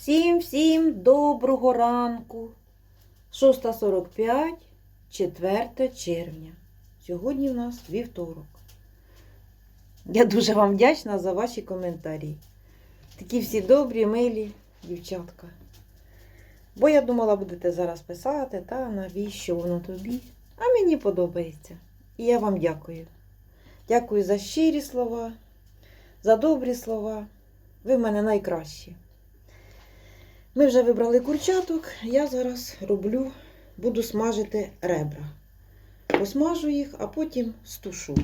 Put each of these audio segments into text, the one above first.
Всім-всім доброго ранку. 6.45, 4 червня. Сьогодні в нас вівторок. Я дуже вам вдячна за ваші коментарі. Такі всі добрі, милі дівчатка. Бо я думала, будете зараз писати, та навіщо воно тобі. А мені подобається. І я вам дякую. Дякую за щирі слова, за добрі слова. Ви в мене найкращі. Ми вже вибрали курчаток. Я зараз роблю, буду смажити ребра. Посмажу їх, а потім стушу.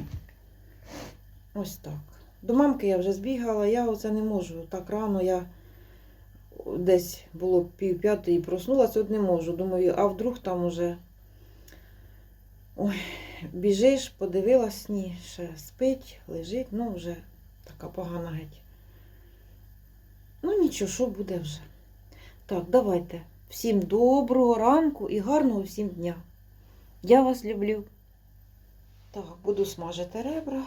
Ось так. До мамки я вже збігала, я оце не можу. Так рано я десь було пів п'ятої проснулася, от не можу. Думаю, а вдруг там уже ой, біжиш, подивилась, ні, ще спить, лежить, ну вже така погана геть. Ну нічого, що буде вже. Так, давайте. Всім доброго ранку і гарного всім дня. Я вас люблю. Так, буду смажити ребра.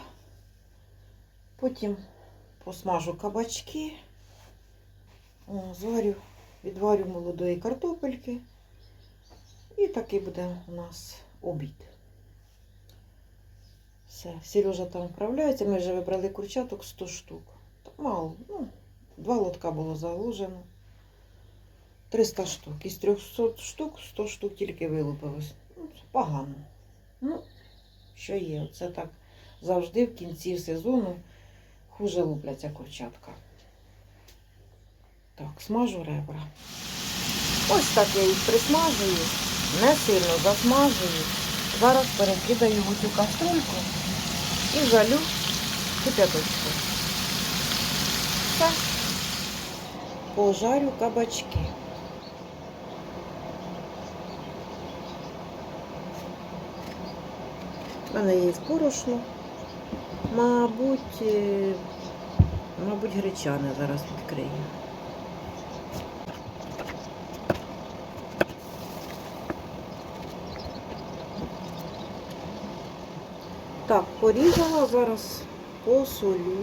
Потім посмажу кабачки. О, зварю, відварю молодої картопельки. І такий буде у нас обід. Все, Сережа там вправляється. Ми вже вибрали курчаток 100 штук. Мало, ну, два лотка було заложено. 300 штук. Із 300 штук 100 штук тільки вилупилось. Ну, погано. Ну, що є? Це так завжди в кінці сезону хуже лупляться курчатка. Так, смажу ребра. Ось так я їх присмажую, не сильно засмажую. Зараз перекидаю в цю каструльку і залю кип'яточку. Пожарю кабачки. У мене є порошно. Мабуть, е, мабуть, гречане зараз відкрию. Так, порізала, зараз посолю.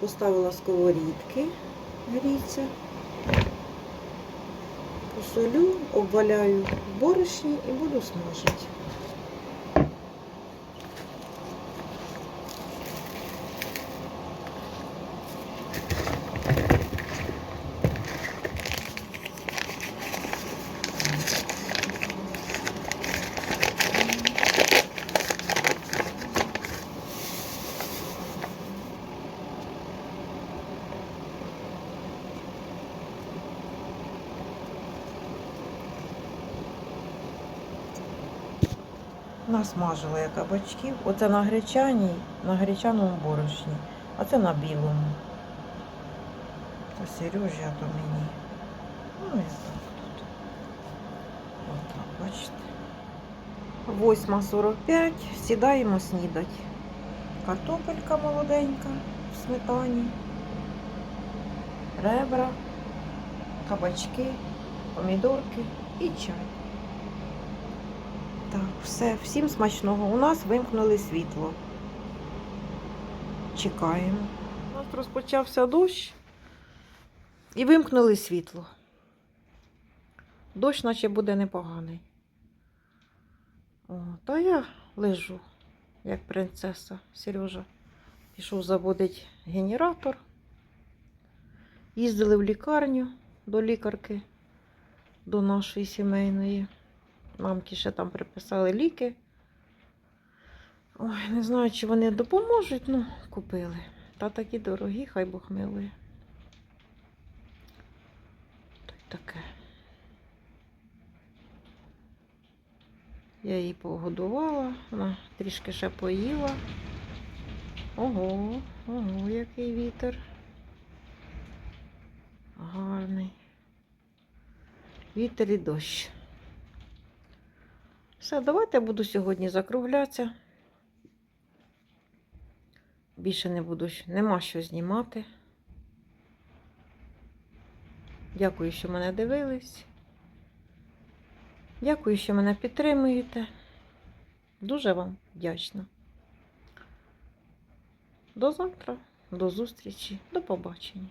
Поставила сковорідки, гріться. Посолю, обваляю борошні і буду смажити. Насмажила я кабачків. Оце на гречаній, на гречаному борошні, а це на білому. Це Сережі, а то мені. Ну і так тут. Отак, бачите. 8.45. Сідаємо снідати. Картопелька молоденька в сметані. Ребра, кабачки, помідорки і чай. Так, все, всім смачного. У нас вимкнули світло. Чекаємо. У нас розпочався дощ і вимкнули світло. Дощ наче буде непоганий. О, та я лежу, як принцеса Сережа. Пішов заводить генератор. Їздили в лікарню до лікарки, до нашої сімейної. Мамки ще там приписали ліки. Ой, не знаю, чи вони допоможуть, ну, купили. Та такі дорогі, хай Бог милує. Й таке. Я її погодувала, вона трішки ще поїла. Ого, ого, який вітер. Гарний. Вітер і дощ. Все, давайте я буду сьогодні закруглятися. Більше не буду, нема що знімати. Дякую, що мене дивились. Дякую, що мене підтримуєте. Дуже вам вдячна. До завтра, до зустрічі, до побачення.